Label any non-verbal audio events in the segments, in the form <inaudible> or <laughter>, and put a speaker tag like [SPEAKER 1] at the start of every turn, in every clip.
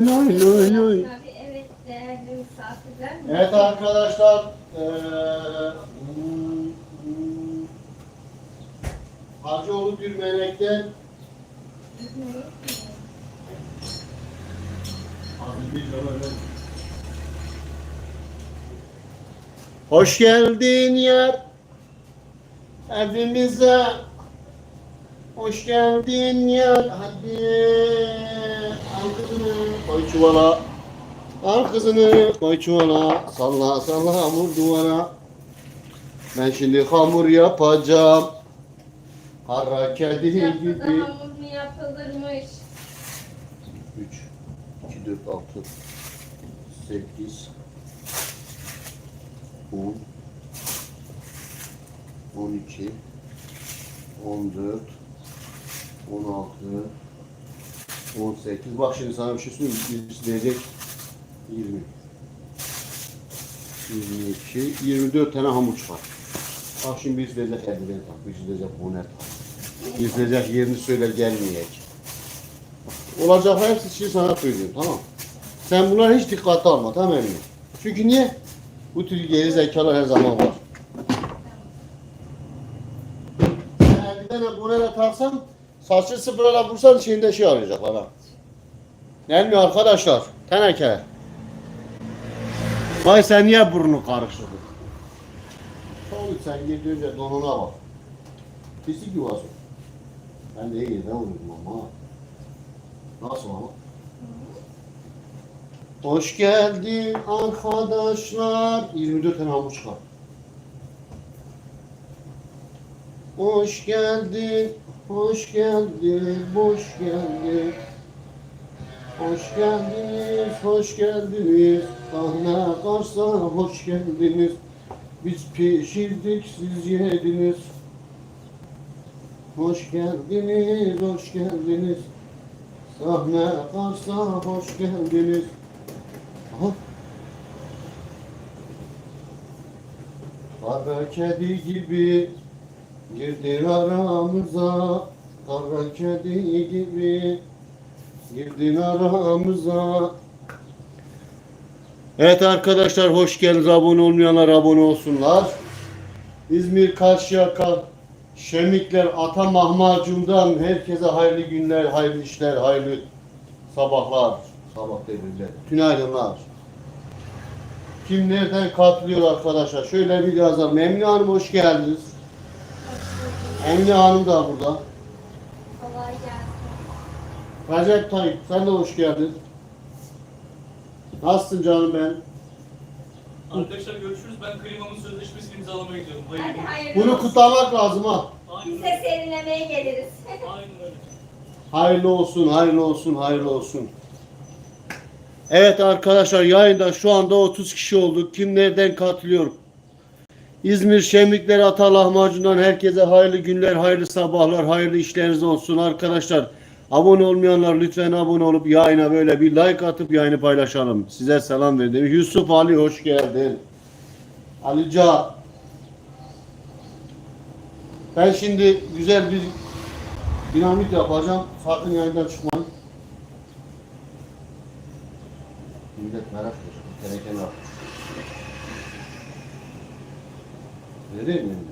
[SPEAKER 1] Oy, oy, oy.
[SPEAKER 2] Tabii, Evet
[SPEAKER 1] arkadaşlar. eee, hmm, hmm, melekten Hoş geldin yar evimize. Hoş geldin yar. Hadi al kızını koy çuvala. Al kızını koy çuvala. Salla salla vur duvara. Ben şimdi hamur yapacağım. Kara kedi gibi.
[SPEAKER 2] hamur mu yapılırmış?
[SPEAKER 1] 3, 2, 4, 6, 8, 10, 12, 14, 16, 18. Bak şimdi sana bir şey söyleyeyim. Birisi diyecek 20. 22, 24 tane hamur çıkar. Bak şimdi birisi diyecek eldiven tak, birisi diyecek bonet tak. Birisi diyecek yerini söyler gelmeyecek. Olacak hepsi için sana söylüyorum tamam Sen bunlara hiç dikkate alma tamam mı? Çünkü niye? Bu tür geri zekalar her zaman var. Bir tane bonera taksan saçı sıfırla vursan içinde şey arayacaklar ha. Gelmiyor arkadaşlar. Teneke. Vay sen niye burnunu karıştırdın? Oğlum sen girdiğince donuna bak. Pislik yuvası. Ben de iyi yerden vurdum ama. Nasıl ama? Hoş geldin arkadaşlar. 24 tane hamur çıkar. Hoş geldin, hoş geldin, hoş geldin. Hoş geldiniz, hoş geldiniz. Sahne karşısına hoş geldiniz. Biz pişirdik, siz yediniz. Hoş geldiniz, hoş geldiniz. Sahne karşısına hoş geldiniz. Aha. Kara kedi gibi girdin aramıza. Kara kedi gibi girdin aramıza. Evet arkadaşlar hoş geldiniz. Abone olmayanlar abone olsunlar. İzmir Karşıyaka Şemikler Ata Mahmacun'dan herkese hayırlı günler, hayırlı işler, hayırlı sabahlar. Sabah devirler. Tünaydınlar. Kim nereden katılıyor arkadaşlar? Şöyle bir yazalım. Emine Hanım hoş geldiniz. Emine Hanım da burada.
[SPEAKER 2] Kolay gelsin.
[SPEAKER 1] Recep Tayyip sen de hoş geldin. Nasılsın canım ben?
[SPEAKER 3] Arkadaşlar görüşürüz. Ben klimamın sözleşmesini imzalamaya gidiyorum.
[SPEAKER 2] Hadi
[SPEAKER 3] Hayırlı.
[SPEAKER 2] hayırlı
[SPEAKER 1] Bunu
[SPEAKER 2] olsun.
[SPEAKER 1] kutlamak lazım ha.
[SPEAKER 3] Aynen
[SPEAKER 2] Biz de serinlemeye geliriz.
[SPEAKER 3] Aynen öyle.
[SPEAKER 1] Hayırlı olsun, hayırlı olsun, hayırlı olsun. Evet arkadaşlar yayında şu anda 30 kişi olduk. Kim nereden katılıyor? İzmir Şemikler Ata Lahmacun'dan herkese hayırlı günler, hayırlı sabahlar, hayırlı işleriniz olsun arkadaşlar. Abone olmayanlar lütfen abone olup yayına böyle bir like atıp yayını paylaşalım. Size selam verdim. Yusuf Ali hoş geldin. Alica. Ben şimdi güzel bir dinamit yapacağım. Sakın yayından çıkmayın. Millet merak ediyor. Tenekeni al. Vereyim mi?
[SPEAKER 2] Sen de amacın yaptın. Şaşırtıp atamam ağacıyla bir de yapacağım.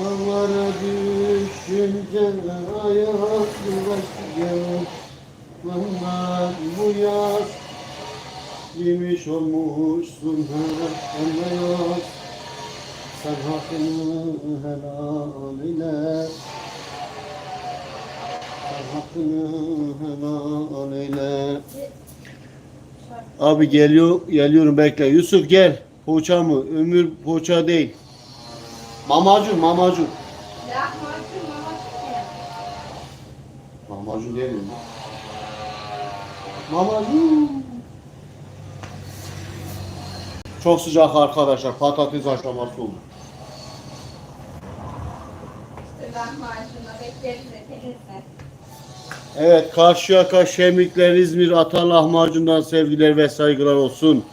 [SPEAKER 1] Dağlara düşünce hayat başlıyor. Bana bu yaz yemiş olmuşsun her anlayaz. Sen hakkını helal eyle. Hakkını helal eyle. Abi geliyor, geliyorum bekle. Yusuf gel. Poğaça mı? Ömür poğaça değil. Mamacun, mamacun.
[SPEAKER 2] Mamacun
[SPEAKER 1] değil mi? Mamacun. Çok sıcak arkadaşlar. Patates haşlaması oldu.
[SPEAKER 2] İşte lahmacunla bekleriz etenizle.
[SPEAKER 1] Evet Karşıyaka, Şemikler, İzmir, Ata Lahmacun'dan sevgiler ve saygılar olsun.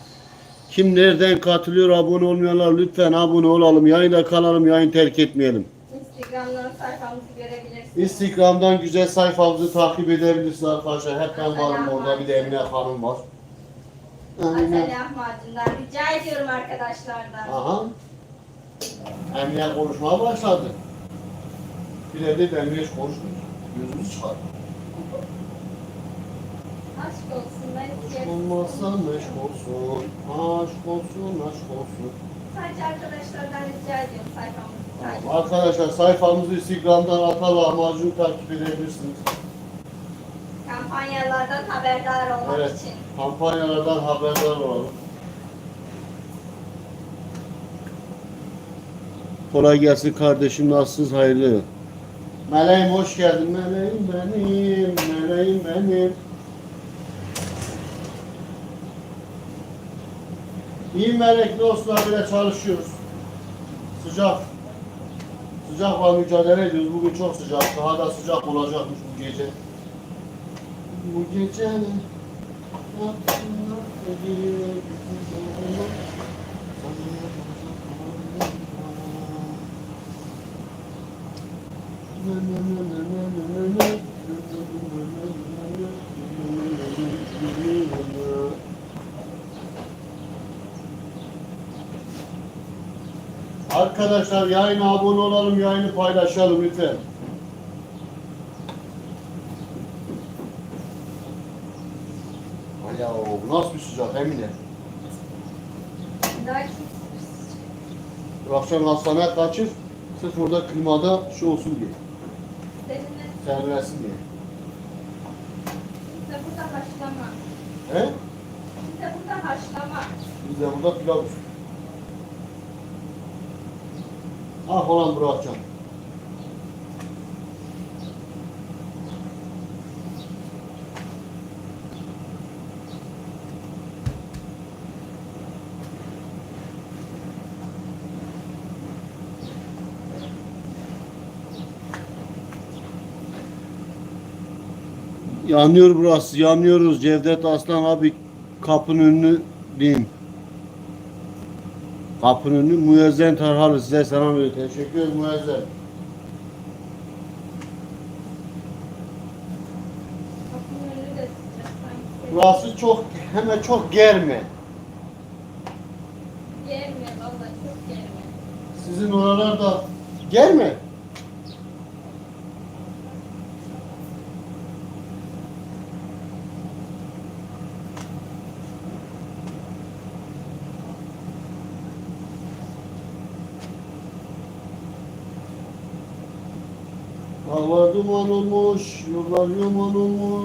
[SPEAKER 1] Kim nereden katılıyor abone olmayanlar lütfen abone olalım. Yayında kalalım yayın terk etmeyelim.
[SPEAKER 2] Instagram'dan sayfamızı görebilirsiniz.
[SPEAKER 1] Instagram'dan güzel sayfamızı takip edebilirsiniz arkadaşlar. Hep ben varım orada bir de Emine Hanım var.
[SPEAKER 2] Atölye lahmacundan rica ediyorum arkadaşlardan.
[SPEAKER 1] Aha. Emine konuşmaya başladı. Bir de ben hiç konuşmuyor. Gözümüz çıkar.
[SPEAKER 2] Aşk olsun
[SPEAKER 1] Aşk olmazsan aşk olsun. Aşk olsun, aşk olsun.
[SPEAKER 2] Sadece arkadaşlardan rica ediyorum sayfamızı
[SPEAKER 1] Tamam, Arkadaşlar sayfamızı Instagram'dan Ata Lahmacun takip edebilirsiniz.
[SPEAKER 2] Kampanyalardan haberdar olmak
[SPEAKER 1] Evet.
[SPEAKER 2] için.
[SPEAKER 1] Kampanyalardan haberdar olalım. Kolay gelsin kardeşim. Nasılsınız? Hayırlı. Meleğim hoş geldin. Meleğim benim. Meleğim benim. İyi melek dostlar bile çalışıyoruz. Sıcak. Sıcakla mücadele ediyoruz. Bugün çok sıcak. Daha da sıcak olacakmış bu gece. Bu gece ne? Arkadaşlar yayına abone olalım, yayını paylaşalım lütfen. Bu nasıl bir sıcak Emine?
[SPEAKER 2] Daha kim-
[SPEAKER 1] Bu akşam hastaneye kaçır, sırf orada klimada şu olsun diye,
[SPEAKER 2] Seninle
[SPEAKER 1] serversin diye.
[SPEAKER 2] kimse burada haşlama.
[SPEAKER 1] He?
[SPEAKER 2] Kimse burada haşlama.
[SPEAKER 1] Biz de burada pilav olsun. Ah olan bırakacağım. Yanıyor burası, yanıyoruz. Cevdet Aslan abi kapının önünü diyeyim. Kapının önü Müezzen Tarhalı size selam veriyor. Teşekkür ederim Müezzen. Burası çok hemen çok germe.
[SPEAKER 2] Gelme valla çok gelme.
[SPEAKER 1] Sizin oralarda germe. Dağlar duman olmuş, yollar yuman olmuş.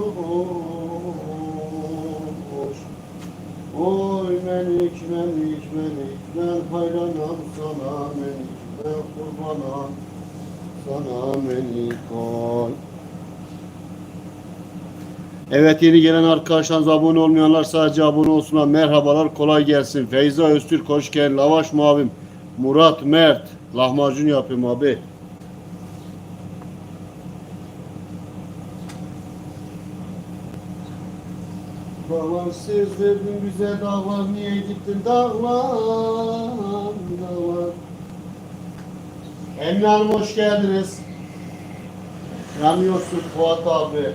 [SPEAKER 1] Oy menik menik menik ben hayranım sana menik ben kurbanım sana menik oy. Evet yeni gelen arkadaşlarımız abone olmayanlar sadece abone olsunlar. Merhabalar kolay gelsin. Feyza Öztürk hoş geldin. Lavaş Mavim. Murat Mert. Lahmacun yapayım abi. Verdin bize dağlar niye gittin dağlar dağlar Emine Hanım hoş geldiniz. Yanıyorsun Fuat abi.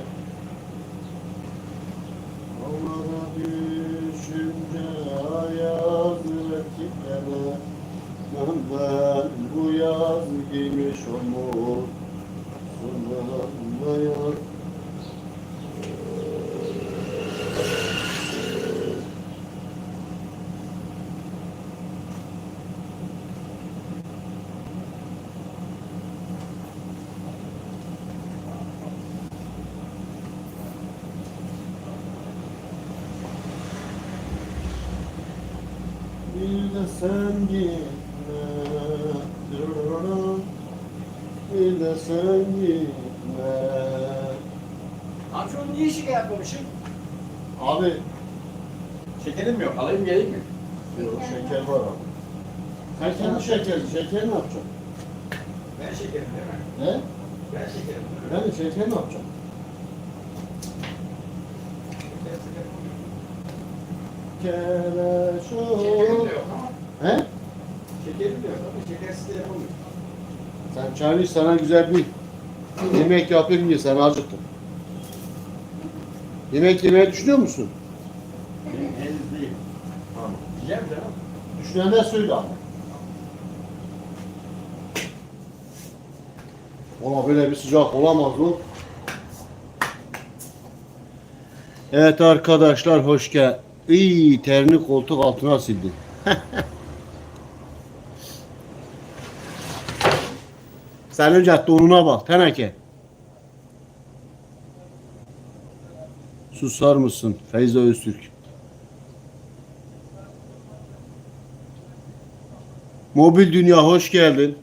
[SPEAKER 1] Allah'a düşünce ayaz rakiplere Ben ben bu yaz giymiş omuz Sonra yaz Bir de sen gitme Bir de sen gitme
[SPEAKER 4] Amca onu niye şeker yapmamışım?
[SPEAKER 1] Abi
[SPEAKER 4] Şekerim yok. Alayım geleyim mi?
[SPEAKER 1] yok, şeker var abi Sen kendi şeker, şeker ne yapacaksın?
[SPEAKER 4] Ben şekerim değil mi?
[SPEAKER 1] Ne?
[SPEAKER 4] Ben şekerim.
[SPEAKER 1] Ben de şeker ne yapacağım? Kere
[SPEAKER 4] Şekerim de yok ama.
[SPEAKER 1] He?
[SPEAKER 4] Şekerim de yok ama şekersiz de yapamıyorum.
[SPEAKER 1] Sen çayını iç, sana güzel bir yemek yapayım diye sen acıktın. Yemek yemeyi düşünüyor musun?
[SPEAKER 4] Henüz değil. Tamam. Yiyeceğim canım.
[SPEAKER 1] Düşünenler söyle ama. Ola böyle bir sıcak olamaz mı? Evet arkadaşlar hoş gel. İyi terini koltuk altına sildi. <laughs> Sen önce donuna bak teneke. Susar mısın Feyza Öztürk? Mobil Dünya hoş geldin.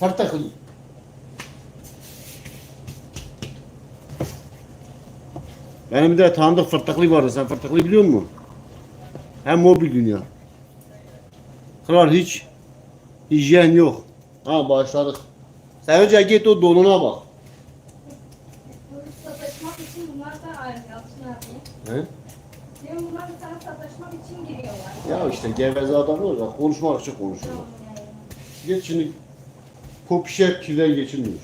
[SPEAKER 1] Fartaklı. Benim de tanıdık fırtaklı vardı. Sen fırtaklı biliyor musun? Hem mobil dünya. Kral hiç hijyen yok. Ha başladık. Sen önce git o donuna bak.
[SPEAKER 2] Bu sataşmak için bunlar da ayrı Yalçın abi.
[SPEAKER 1] He?
[SPEAKER 2] Diyorum bunlar sana sataşmak için giriyorlar.
[SPEAKER 1] Ya işte geveze adamlar da konuşmak için.
[SPEAKER 2] Tamam yani.
[SPEAKER 1] Geç şimdi popişer kirden geçilmiyor.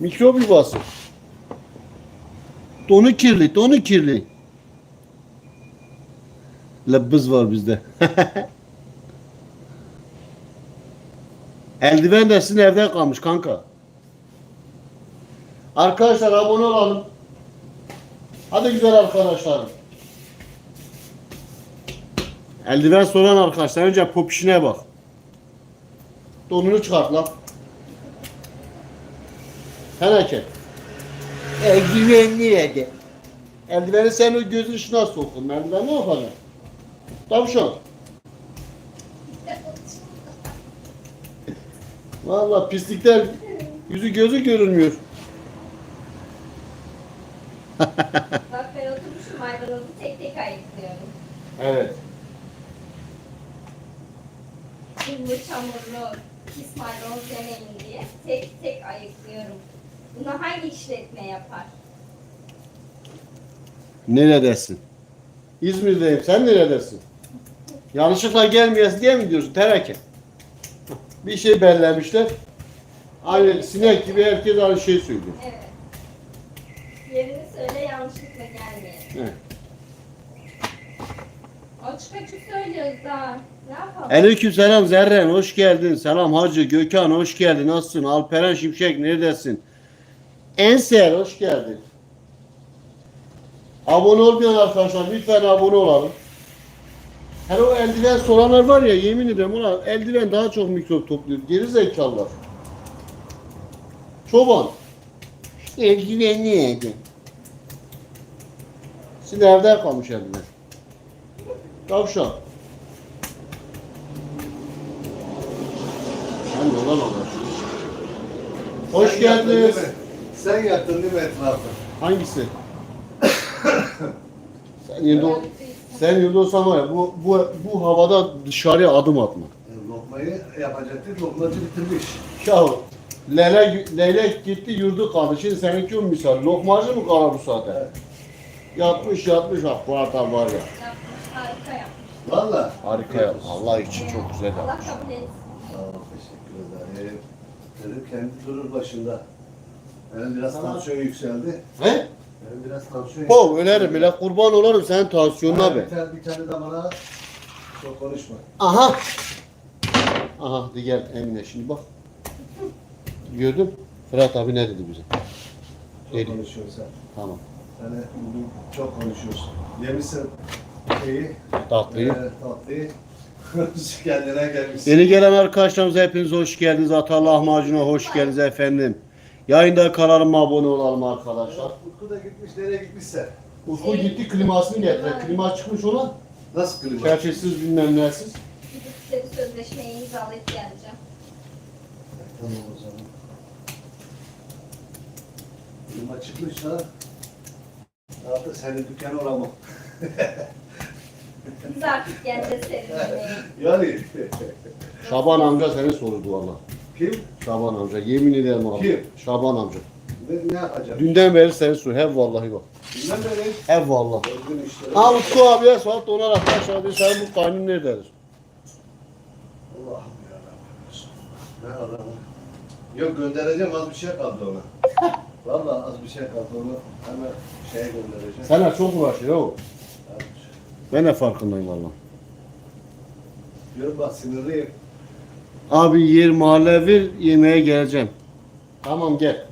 [SPEAKER 1] Mikrop yuvası. Donu kirli, donu kirli. Lebbız var bizde. <laughs> Eldiven de sizin evde kalmış kanka. Arkadaşlar abone olalım. Hadi güzel arkadaşlarım. Eldiven soran arkadaşlar önce popişine bak. Donunu çıkart lan. Teneke. Eldiven nerede? Eldiveni sen o gözün içine soktun. Eldiven ne yapacaksın? Tavşan. Vallahi pislikler yüzü gözü görünmüyor.
[SPEAKER 2] Bak ben oturmuşum maydanozu tek tek ayıklıyorum.
[SPEAKER 1] Evet.
[SPEAKER 2] Kumlu çamurlu pis maydanoz yemeyin diye tek tek ayıklıyorum. Bunu hangi işletme yapar?
[SPEAKER 1] Neredesin? İzmir'deyim. Sen neredesin? Yanlışlıkla gelmeyesin diye mi diyorsun? Tereke. Bir şey bellemişler. Aynı sinek gibi herkes aynı şeyi söylüyor.
[SPEAKER 2] Evet. Söyle yanlışlıkla gelmeyin.
[SPEAKER 1] Evet.
[SPEAKER 2] Açık açık söylüyoruz daha. Ne yapalım?
[SPEAKER 1] Aleyküm selam Zerren hoş geldin. Selam Hacı Gökhan hoş geldin. Nasılsın? Alperen Şimşek neredesin? Enser hoş geldin. Abone olmayan arkadaşlar lütfen abone olalım. Hele o eldiven soranlar var ya yemin ederim ulan eldiven daha çok mikrop topluyor. Geri zekalılar. Çoban. Eldiven neydi? Sizin evde kalmış eldiven. Tavşan. Sen de olan olur. Hoş
[SPEAKER 5] Sen yattın değil
[SPEAKER 1] geldiniz.
[SPEAKER 5] mi? Sen yattın değil mi etrafta?
[SPEAKER 1] Hangisi? sen yılda, sen yılda olsan var ya bu, bu, bu havada dışarıya adım atma.
[SPEAKER 5] E, Lokmayı yapacaktı, lokmacı bitirmiş.
[SPEAKER 1] Ya lele, leylek gitti yurdu kaldı. Şimdi seninki o misal. Lokmacı mı kalır bu saate?
[SPEAKER 5] Evet.
[SPEAKER 1] Yatmış yatmış bak bu adam var ya.
[SPEAKER 2] Yapmış, harika yapmış.
[SPEAKER 5] Valla.
[SPEAKER 1] Harika ya. Allah için çok güzel
[SPEAKER 2] Allah
[SPEAKER 1] yapmış.
[SPEAKER 2] kabul etsin.
[SPEAKER 5] Sağ ol, teşekkür ederim. Dedim kendi durur başında. Benim biraz
[SPEAKER 1] Tamam.
[SPEAKER 5] tansiyon yükseldi.
[SPEAKER 1] He?
[SPEAKER 5] Benim biraz tansiyon
[SPEAKER 1] Po ölerim bile kurban olurum senin tansiyonuna
[SPEAKER 5] Ha,
[SPEAKER 1] be.
[SPEAKER 5] Bir tane, bir tane de bana çok konuşma.
[SPEAKER 1] Aha. Aha gel Emine şimdi bak. Gördün? Fırat abi ne dedi bize?
[SPEAKER 5] Çok
[SPEAKER 1] Dedi.
[SPEAKER 5] konuşuyorsun sen.
[SPEAKER 1] Tamam.
[SPEAKER 5] Yani bugün çok konuşuyorsun. Yemişsin şeyi,
[SPEAKER 1] Tatlıyı.
[SPEAKER 5] e, tatlıyı. <laughs> Kendine gelmişsin.
[SPEAKER 1] Yeni gelen arkadaşlarımız hepiniz hoş geldiniz. Ata lahmacuna hoş geldiniz efendim. Yayında kanalıma abone olalım arkadaşlar.
[SPEAKER 5] Utku da gitmiş, nereye gitmişse.
[SPEAKER 1] Ufku gitti klimasını getirdi. Klima çıkmış ona.
[SPEAKER 5] Nasıl klima?
[SPEAKER 1] Çerçevesiz bilmem nesiz.
[SPEAKER 2] Gidip size bir sözleşmeyi imzalayıp geleceğim.
[SPEAKER 5] Tamam o zaman. Klima çıkmış ha. Artık senin dükkanı olamam. <laughs>
[SPEAKER 2] Biz artık geleceğiz. <laughs>
[SPEAKER 5] Yani.
[SPEAKER 1] Şaban amca seni sordu valla.
[SPEAKER 5] Kim?
[SPEAKER 1] Şaban amca yemin ederim abi.
[SPEAKER 5] Kim?
[SPEAKER 1] Şaban amca.
[SPEAKER 5] Ne, ne yapacak?
[SPEAKER 1] Dünden beri seni soruyor. He vallahi bak.
[SPEAKER 5] Bilmem nereye.
[SPEAKER 1] Eyvallah.
[SPEAKER 5] Özgün işleri.
[SPEAKER 1] Ha Utku abiye sor donarak aşağı bir sen bu kaynın nerededir?
[SPEAKER 5] Allah'ım yarabbim. Ne adamı. Yok göndereceğim az bir şey kaldı ona. <laughs> Vallahi az bir şey kaldı onu hemen şeye göndereceğim.
[SPEAKER 1] Sana çok uğraşıyor o.
[SPEAKER 5] Şey.
[SPEAKER 1] Ben de farkındayım valla.
[SPEAKER 5] Diyorum bak sinirliyim.
[SPEAKER 1] Abi yer mahalle ver yemeğe geleceğim. Tamam gel.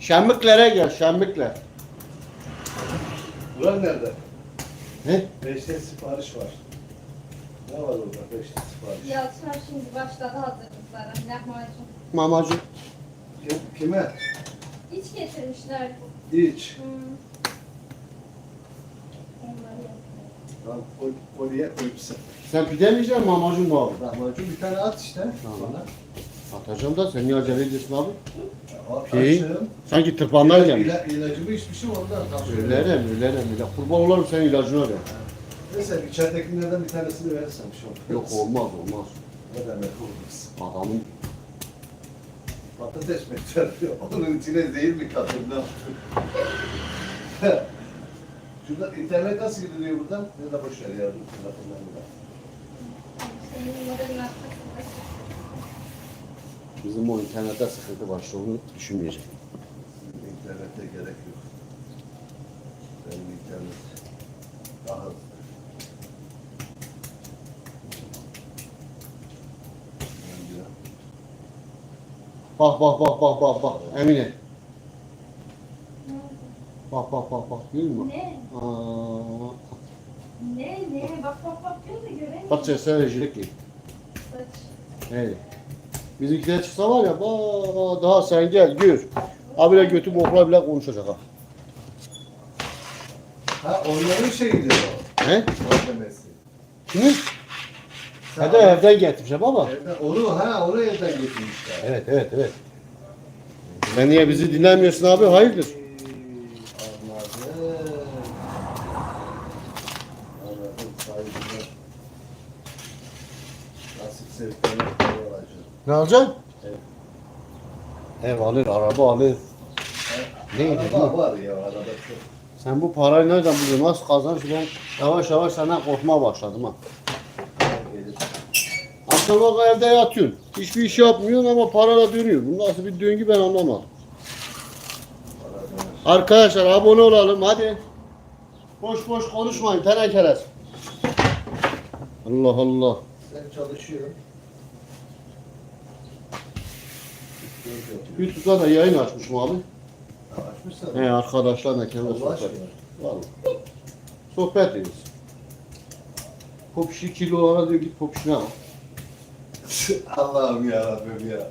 [SPEAKER 1] Şenliklere gel şenlikler.
[SPEAKER 5] Buran nerede?
[SPEAKER 1] Ne?
[SPEAKER 5] Beşte sipariş var. Ne var orada? Beşte sipariş.
[SPEAKER 2] Yalçın şimdi başladı hazırlıklara. Lahmacun.
[SPEAKER 1] Mamacı.
[SPEAKER 5] Kim, kime?
[SPEAKER 2] Getirmişler.
[SPEAKER 5] İç.
[SPEAKER 2] Hmm.
[SPEAKER 5] Tamam koy, koyuya koy sen.
[SPEAKER 1] Pide mi yiyeceksin mamacın bu abi?
[SPEAKER 5] Lahmacun bir tane at işte.
[SPEAKER 1] Tamam.
[SPEAKER 5] Bana.
[SPEAKER 1] Atacağım da sen niye acele ediyorsun abi?
[SPEAKER 5] At,
[SPEAKER 1] Şey,
[SPEAKER 5] açım.
[SPEAKER 1] Sanki tırpandan
[SPEAKER 5] İla-
[SPEAKER 1] gelmiş.
[SPEAKER 5] ila- İlacımı içmişim ondan.
[SPEAKER 1] Öyle mi? Öyle mi? Öyle. Kurban olurum senin ilacına ver.
[SPEAKER 5] Neyse içeridekilerden bir tanesini verirsen bir şey olmaz.
[SPEAKER 1] Yok olmaz olmaz.
[SPEAKER 5] Ne demek olmaz.
[SPEAKER 1] Adamın
[SPEAKER 5] Patates miktarı <laughs> onun içine değil mi katın ne yaptın? <laughs> Şurada internet nasıl gidiliyor buradan? Ne de boş ver ya. dur, telefondan
[SPEAKER 2] arkasında.
[SPEAKER 1] bizim o internette sıkıntı var. Onu düşünmeyecek.
[SPEAKER 5] İnternete gerek yok. Benim internet daha hızlı.
[SPEAKER 1] Bak bak bak bak bak bak. Emine. Bak bak bak bak. Değil mi?
[SPEAKER 2] Ne?
[SPEAKER 1] Aa,
[SPEAKER 2] Ne? Ne? Bak bak bak gör de göremiyorum.
[SPEAKER 1] bak rejilik giy.
[SPEAKER 2] Saç.
[SPEAKER 1] Evet. Bizimkiler çıksa var ya bak daha sen gel gör. Abiyle götü bokla bile konuşacak ha.
[SPEAKER 5] Ha onların şeyiydi o.
[SPEAKER 1] He?
[SPEAKER 5] Malzemesi.
[SPEAKER 1] Kimin? He de evden getirmiş baba.
[SPEAKER 5] Evden- Onu ha onu evden getirmişler.
[SPEAKER 1] Evet evet evet. Sen niye bizi dinlemiyorsun abi? Hayırdır?
[SPEAKER 5] Anladım. Anladım. Saygılar. Nasip sevklerine olacak.
[SPEAKER 1] Ne alacaksın?
[SPEAKER 5] Evet.
[SPEAKER 1] Ev alır, araba alır. Neydi
[SPEAKER 5] Araba
[SPEAKER 1] bu?
[SPEAKER 5] var ya araba çok.
[SPEAKER 1] Sen bu parayı nereden buluyorsun? Nasıl kazanırsın? Ben yavaş yavaş senden korkmaya başladım ha.
[SPEAKER 5] Gelir.
[SPEAKER 1] Akşam bak evde yatıyorsun. Hiçbir iş yapmıyorsun ama parayla dönüyor. Bu nasıl bir döngü ben anlamadım. Arkadaşlar abone olalım hadi. Boş boş konuşmayın tenekeler. Allah Allah.
[SPEAKER 5] Yok, yok.
[SPEAKER 1] YouTube'da da yayın açmışım abi.
[SPEAKER 5] Ha, Açmışsın.
[SPEAKER 1] He arkadaşlarla kendi sohbet. Vallahi. Sohbet ediyoruz. Popişi kilolara diyor git popişine bak.
[SPEAKER 5] Allah'ım ya Rabbim ya.